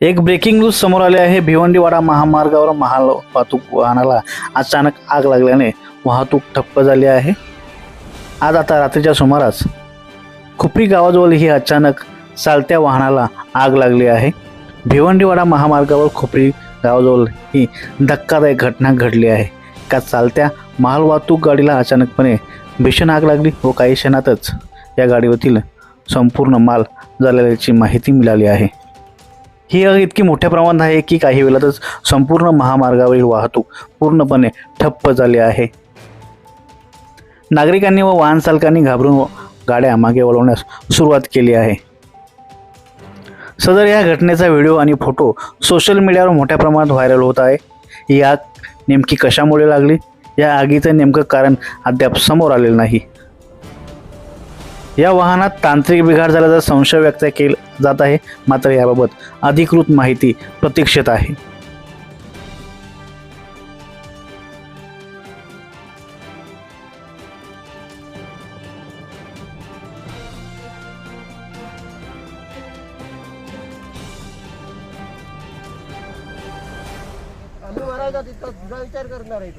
एक breaking news समोर आले आहे. भिवंडीवाडा महामार्गावर महा वाहतूक वाहनाला अचानक आग लागल्याने वाहतूक ठप्प झाली आहे. आज आता रात्रीच्या सुमारास खुपरी गावाजवळ ही अचानक चालत्या वाहनाला आग लागली आहे. भिवंडीवाडा महामार्गावर खुपरी गावाजवळ ही धक्कादायक घटना घडली आहे. का चालत्या माल वाहतूक गाडीला अचानकपणे भीषण आग लागली व काही क्षणातच या गाडीवरील संपूर्ण माल झालेल्याची माहिती मिळाली आहे. ही आग इतकी मोठ्या प्रमाणात आहे की काही वेळातच संपूर्ण महामार्गावरील वाहतूक पूर्णपणे ठप्प झाली आहे. नागरिकांनी व वाहन चालकांनी घाबरून गाड्या मागे वळवण्यास सुरुवात केली आहे. सदर या घटनेचा व्हिडिओ आणि फोटो सोशल मीडियावर मोठ्या प्रमाणात व्हायरल होत आहे. ही आग नेमकी कशामुळे लागली? या आगीचं नेमकं कारण अद्याप समोर आलेलं नाही. या वाहनात तांत्रिक बिघाड झाल्याचा संशय व्यक्त केला जात आहे. मात्र याबाबत अधिकृत माहिती प्रतीक्षेत आहे. विचार करणार आहे